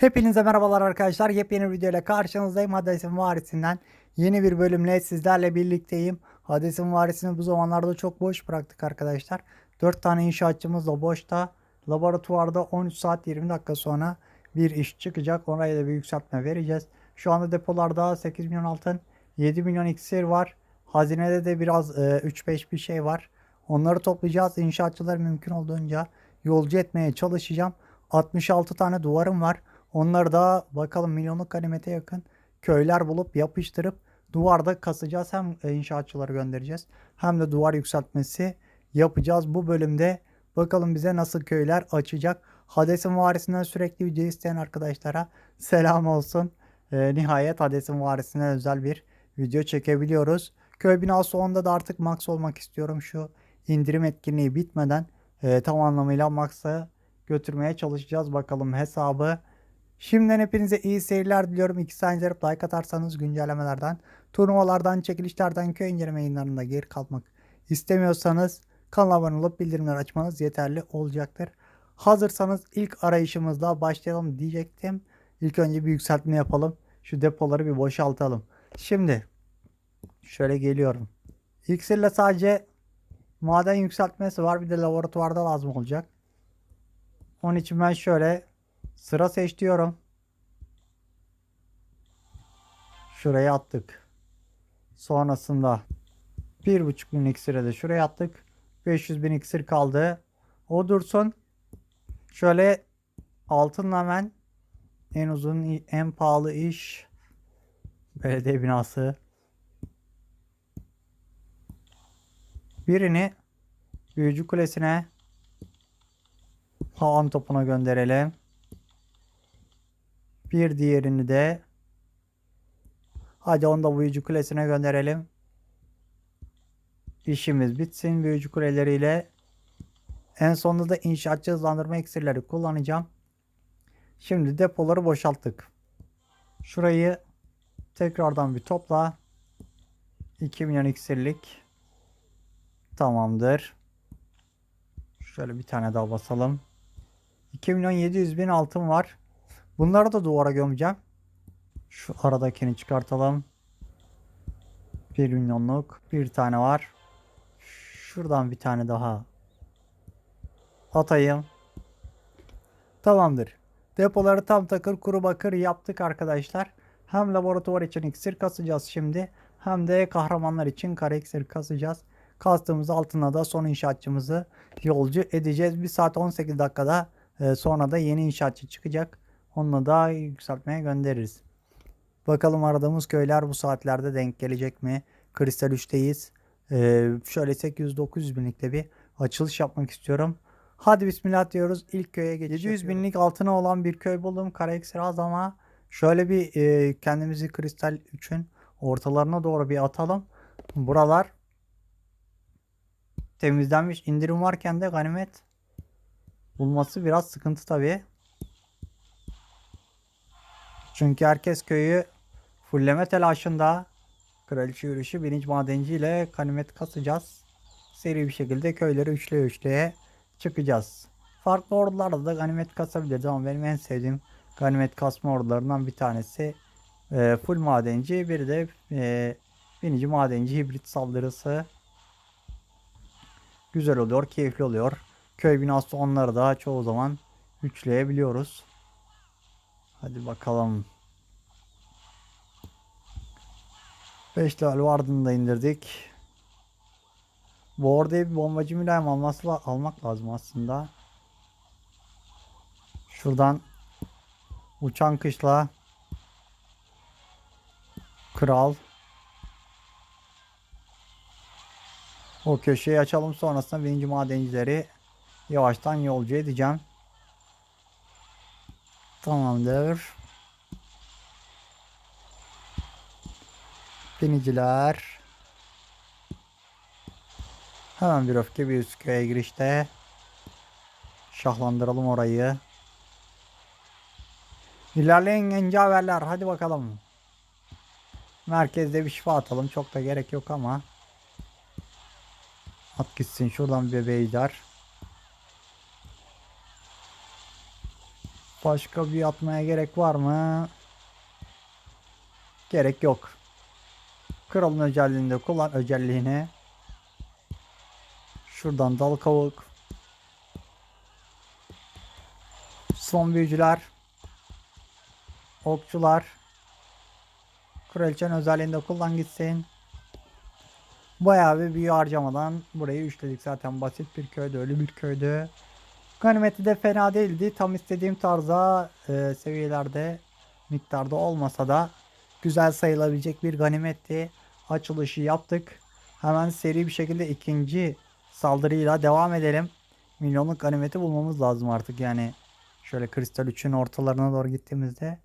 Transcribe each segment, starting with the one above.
Hepinize merhabalar arkadaşlar. Yepyeni bir video karşınızdayım. Hades'in Varisi'nden yeni bir bölümle sizlerle birlikteyim. Hades'in Varisi'ni bu zamanlarda çok boş bıraktık arkadaşlar. 4 tane inşaatçımız da boşta. Laboratuvarda 13 saat 20 dakika sonra bir iş çıkacak. Oraya da bir yükseltme vereceğiz. Şu anda depolarda 8 milyon altın, 7 milyon iksir var. Hazinede de biraz e, 3-5 bir şey var. Onları toplayacağız. İnşaatçıları mümkün olduğunca yolcu etmeye çalışacağım. 66 tane duvarım var. Onları da bakalım milyonluk ganimete yakın köyler bulup yapıştırıp duvarda kasacağız. Hem e, inşaatçıları göndereceğiz hem de duvar yükseltmesi yapacağız. Bu bölümde bakalım bize nasıl köyler açacak. Hades'in varisinden sürekli video isteyen arkadaşlara selam olsun. E, nihayet Hades'in varisine özel bir video çekebiliyoruz. Köy binası onda da artık max olmak istiyorum. Şu indirim etkinliği bitmeden e, tam anlamıyla max'a götürmeye çalışacağız. Bakalım hesabı. Şimdiden hepinize iyi seyirler diliyorum. İki saniye like atarsanız güncellemelerden, turnuvalardan, çekilişlerden, köy inceleme yayınlarında geri kalmak istemiyorsanız kanala abone olup bildirimleri açmanız yeterli olacaktır. Hazırsanız ilk arayışımızda başlayalım diyecektim. İlk önce bir yükseltme yapalım. Şu depoları bir boşaltalım. Şimdi şöyle geliyorum. İksirle sadece maden yükseltmesi var. Bir de laboratuvarda lazım olacak. Onun için ben şöyle sıra seç diyorum. Şuraya attık. Sonrasında 1.5 bin iksire de şuraya attık. 500 bin iksir kaldı. O dursun. Şöyle altınla hemen en uzun en pahalı iş belediye binası. Birini büyücü kulesine havan topuna gönderelim. Bir diğerini de hadi onu da büyücü kulesine gönderelim. İşimiz bitsin büyücü kuleleriyle. En sonunda da inşaatçı hızlandırma iksirleri kullanacağım. Şimdi depoları boşalttık. Şurayı tekrardan bir topla. 2 milyon iksirlik. Tamamdır. Şöyle bir tane daha basalım. 2 milyon 700 bin altın var. Bunları da duvara gömeceğim. Şu aradakini çıkartalım. 1 milyonluk bir tane var. Şuradan bir tane daha atayım. Tamamdır. Depoları tam takır kuru bakır yaptık arkadaşlar. Hem laboratuvar için iksir kasacağız şimdi. Hem de kahramanlar için kare iksir kasacağız. Kastığımız altına da son inşaatçımızı yolcu edeceğiz. 1 saat 18 dakikada e, sonra da yeni inşaatçı çıkacak. Onunla da yükseltmeye göndeririz. Bakalım aradığımız köyler bu saatlerde denk gelecek mi? Kristal 3'teyiz. Ee, şöyle 800-900 binlikte bir açılış yapmak istiyorum. Hadi bismillah diyoruz. İlk köye geçiyoruz. 700 binlik altına olan bir köy buldum. Kara iksir az ama şöyle bir e, kendimizi kristal 3'ün ortalarına doğru bir atalım. Buralar temizlenmiş. indirim varken de ganimet bulması biraz sıkıntı tabii. Çünkü herkes köyü fulleme telaşında. Kraliçe yürüyüşü birinci madenci ile kanimet kasacağız. Seri bir şekilde köyleri üçleye üçleye çıkacağız. Farklı ordularda da ganimet kasabiliriz ama benim en sevdiğim ganimet kasma ordularından bir tanesi e, full madenci. Bir de e, birinci madenci hibrit saldırısı. Güzel oluyor, keyifli oluyor. Köy binası onları da çoğu zaman üçleyebiliyoruz. Hadi bakalım. 5 level vardığını da indirdik. Bu orada bir bombacı mülayim alması almak lazım aslında. Şuradan uçan kışla kral o köşeyi açalım sonrasında birinci madencileri yavaştan yolcu edeceğim. Tamamdır. Biniciler. Hemen bir öfke bir üst köye girişte. Şahlandıralım orayı. İlerleyin genci haberler. Hadi bakalım. Merkezde bir şifa atalım. Çok da gerek yok ama. At gitsin şuradan bir beyler. Başka bir atmaya gerek var mı? Gerek yok. Kralın özelliğinde kullan özelliğini. Şuradan dal kavuk. Son büyücüler. Okçular. Kraliçenin özelliğinde kullan gitsin. Bayağı bir büyü harcamadan burayı üçledik zaten basit bir köydü ölü bir köydü. Ganimeti de fena değildi. Tam istediğim tarza e, seviyelerde miktarda olmasa da güzel sayılabilecek bir ganimetti. Açılışı yaptık. Hemen seri bir şekilde ikinci saldırıyla devam edelim. Milyonluk ganimeti bulmamız lazım artık yani. Şöyle kristal 3'ün ortalarına doğru gittiğimizde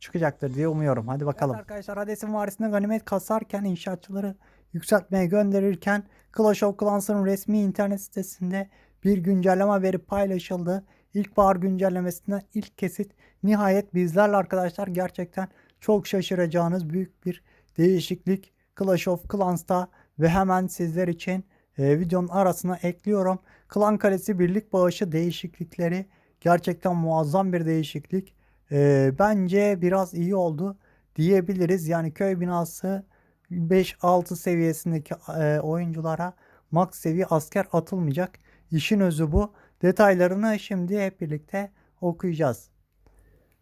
çıkacaktır diye umuyorum. Hadi bakalım. Evet arkadaşlar Hades'in varisinde ganimet kasarken inşaatçıları yükseltmeye gönderirken Clash of Clans'ın resmi internet sitesinde bir güncelleme verip paylaşıldı. İlkbahar güncellemesinden ilk kesit nihayet bizlerle arkadaşlar gerçekten çok şaşıracağınız büyük bir değişiklik Clash of Clans'ta ve hemen sizler için e, videonun arasına ekliyorum. Klan Kalesi birlik bağışı değişiklikleri gerçekten muazzam bir değişiklik. E, bence biraz iyi oldu diyebiliriz. Yani köy binası 5-6 seviyesindeki e, oyunculara max seviye asker atılmayacak. İşin özü bu. Detaylarını şimdi hep birlikte okuyacağız.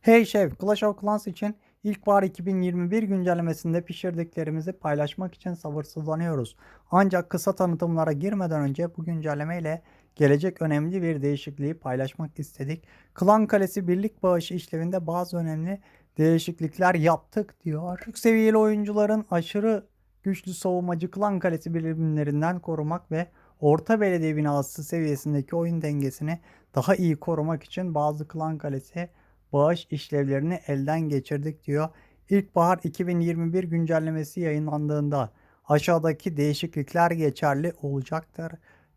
Hey Şef, Clash of Clans için İlkbahar 2021 güncellemesinde pişirdiklerimizi paylaşmak için sabırsızlanıyoruz. Ancak kısa tanıtımlara girmeden önce bu güncelleme ile gelecek önemli bir değişikliği paylaşmak istedik. Klan Kalesi birlik bağışı işlevinde bazı önemli değişiklikler yaptık diyor. Türk seviyeli oyuncuların aşırı güçlü savunmacı Klan Kalesi birimlerinden korumak ve orta belediye binası seviyesindeki oyun dengesini daha iyi korumak için bazı Klan Kalesi bağış işlevlerini elden geçirdik diyor. İlkbahar 2021 güncellemesi yayınlandığında aşağıdaki değişiklikler geçerli olacaktır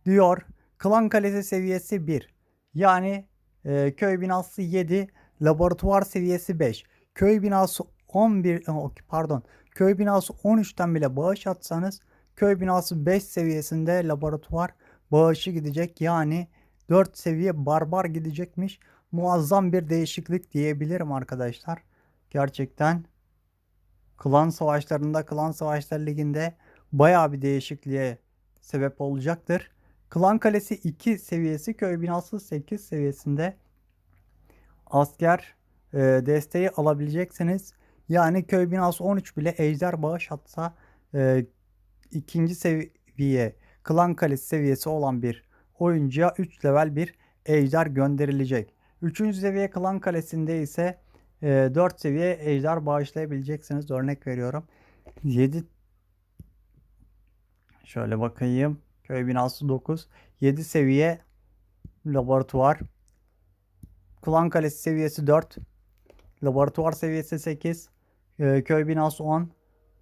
diyor. Klan Kalesi seviyesi 1 yani e, köy binası 7 laboratuvar seviyesi 5 köy binası 11 pardon köy binası 13'ten bile bağış atsanız köy binası 5 seviyesinde laboratuvar bağışı gidecek yani 4 seviye barbar gidecekmiş muazzam bir değişiklik diyebilirim arkadaşlar. Gerçekten klan savaşlarında, klan savaşları liginde baya bir değişikliğe sebep olacaktır. Klan Kalesi 2 seviyesi, köy binası 8 seviyesinde asker e, desteği alabileceksiniz. Yani köy binası 13 bile ejder bağış atsa e, ikinci seviye klan kalesi seviyesi olan bir oyuncuya 3 level bir ejder gönderilecek. Üçüncü seviye klan kalesinde ise e, 4 seviye ejder bağışlayabileceksiniz. Örnek veriyorum. 7 Şöyle bakayım. Köy binası 9. 7 seviye laboratuvar. Klan kalesi seviyesi 4. Laboratuvar seviyesi 8. E, köy binası 10.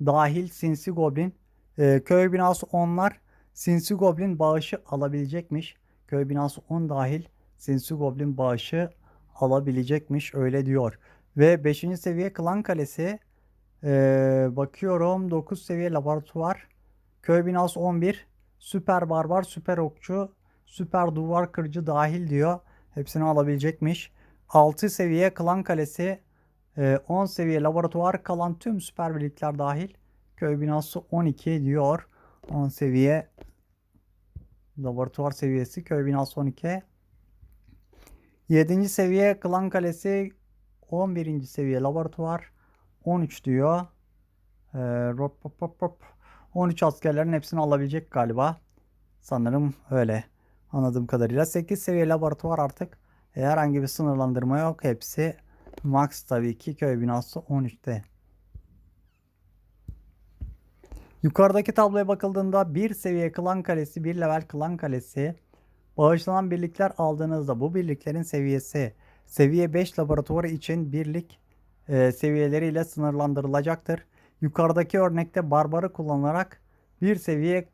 Dahil sinsi goblin. E, köy binası 10'lar sinsi goblin bağışı alabilecekmiş. Köy binası 10 dahil Sinsi Goblin bağışı alabilecekmiş öyle diyor. Ve 5. seviye Klan Kalesi ee, bakıyorum 9 seviye laboratuvar köy binası 11 süper barbar süper okçu süper duvar kırıcı dahil diyor. Hepsini alabilecekmiş. 6 seviye Klan Kalesi 10 seviye laboratuvar kalan tüm süper birlikler dahil köy binası 12 diyor. 10 seviye laboratuvar seviyesi köy binası 12 7. seviye Klan Kalesi 11. seviye laboratuvar 13 diyor. Ee, rop, rop, rop, rop. 13 askerlerin hepsini alabilecek galiba. Sanırım öyle. Anladığım kadarıyla 8 seviye laboratuvar artık herhangi bir sınırlandırma yok. Hepsi max tabii ki köy binası 13'te. Yukarıdaki tabloya bakıldığında bir seviye klan kalesi, bir level klan kalesi Bağışlanan birlikler aldığınızda bu birliklerin seviyesi seviye 5 laboratuvarı için birlik e, seviyeleriyle sınırlandırılacaktır. Yukarıdaki örnekte barbarı kullanarak bir seviye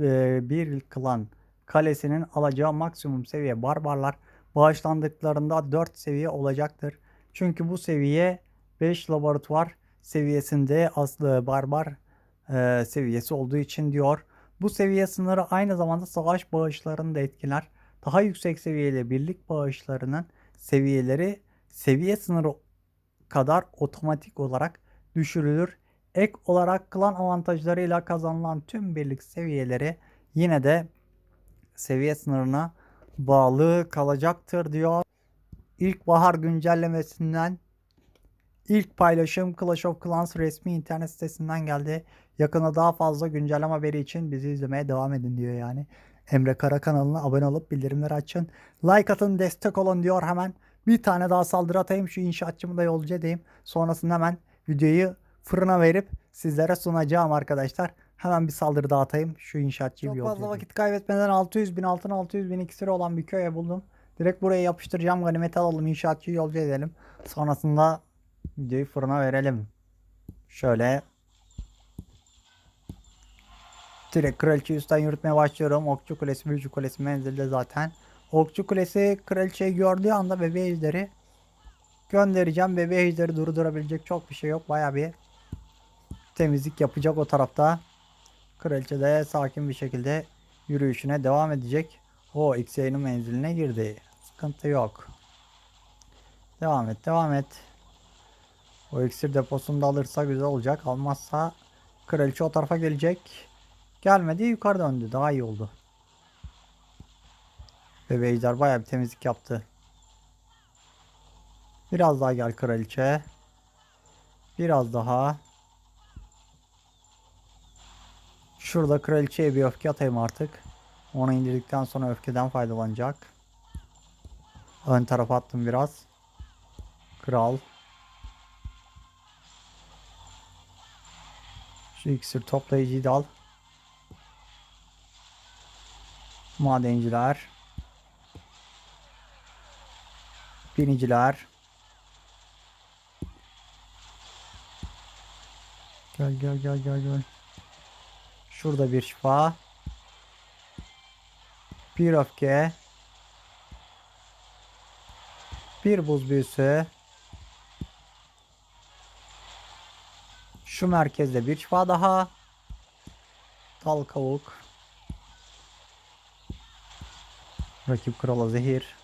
e, bir klan kalesinin alacağı maksimum seviye barbarlar bağışlandıklarında 4 seviye olacaktır. Çünkü bu seviye 5 laboratuvar seviyesinde aslı barbar e, seviyesi olduğu için diyor. Bu seviye sınırı aynı zamanda savaş bağışlarını da etkiler. Daha yüksek seviyeli birlik bağışlarının seviyeleri seviye sınırı kadar otomatik olarak düşürülür. Ek olarak klan avantajlarıyla kazanılan tüm birlik seviyeleri yine de seviye sınırına bağlı kalacaktır diyor. İlkbahar güncellemesinden ilk paylaşım Clash of Clans resmi internet sitesinden geldi. Yakında daha fazla güncelleme haberi için bizi izlemeye devam edin diyor yani. Emre Kara kanalına abone olup bildirimleri açın. Like atın destek olun diyor hemen. Bir tane daha saldırı atayım şu inşaatçımı da yolcu edeyim. Sonrasında hemen videoyu fırına verip sizlere sunacağım arkadaşlar. Hemen bir saldırı daha atayım. Şu inşaatçıyı Çok bir yolcu fazla edeyim. vakit kaybetmeden 600 bin altın 600 bin iksiri olan bir köye buldum. Direkt buraya yapıştıracağım ganimeti alalım inşaatçıyı yolcu edelim. Sonrasında videoyu fırına verelim. Şöyle Direkt kraliçeyi üstten yürütmeye başlıyorum. Okçu kulesi, büyücü kulesi menzilde zaten. Okçu kulesi kraliçeyi gördüğü anda bebe ejderi göndereceğim. Bebe ejderi durdurabilecek çok bir şey yok. Baya bir temizlik yapacak o tarafta. Kraliçe de sakin bir şekilde yürüyüşüne devam edecek. O X-Yay'ın menziline girdi. Sıkıntı yok. Devam et, devam et. O iksir deposunu da alırsa güzel olacak. Almazsa kraliçe o tarafa gelecek. Gelmedi yukarı döndü. Daha iyi oldu. Bebe ejder bayağı bir temizlik yaptı. Biraz daha gel kraliçe. Biraz daha. Şurada kraliçeye bir öfke atayım artık. Onu indirdikten sonra öfkeden faydalanacak. Ön tarafa attım biraz. Kral. Şu iksir toplayıcıyı da al. Madenciler. Biniciler. Gel gel gel gel gel. Şurada bir şifa. Bir öfke. Bir buz büyüsü. Şu merkezde bir şifa daha. Dal kavuk. Rakip krala zehir.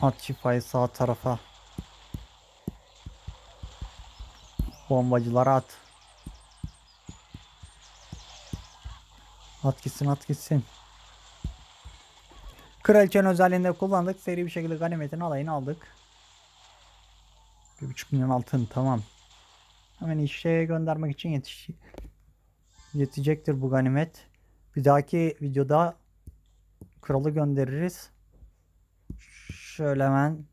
At şifayı sağ tarafa. Bombacılara at. At gitsin at gitsin. Kraliçenin özelliğinde kullandık. Seri bir şekilde ganimetin alayını aldık. 1.5 milyon altın tamam. Hemen işe göndermek için yetiş yetecektir bu ganimet. Bir dahaki videoda kralı göndeririz. Şöyle hemen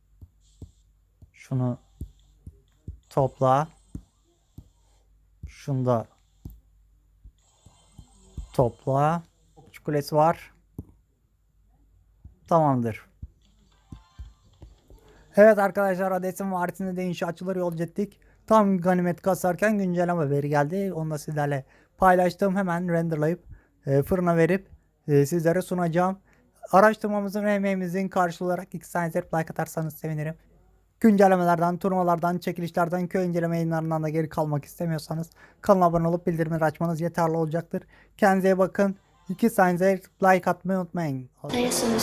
şunu topla. Şunu da topla. Okçu kulesi var. Tamamdır. Evet arkadaşlar Ades'in varisinde de inşaatçıları yolcu ettik. Tam ganimet kasarken güncelleme haberi geldi. Onu da sizlerle paylaştım. Hemen renderlayıp e, fırına verip e, sizlere sunacağım. Araştırmamızın ve emeğimizin karşılığı olarak iki saniye like atarsanız sevinirim. Güncellemelerden, turnuvalardan, çekilişlerden, köy inceleme yayınlarından da geri kalmak istemiyorsanız kanala abone olup bildirimleri açmanız yeterli olacaktır. Kendinize bakın. İki saniye like atmayı unutmayın. Ayasını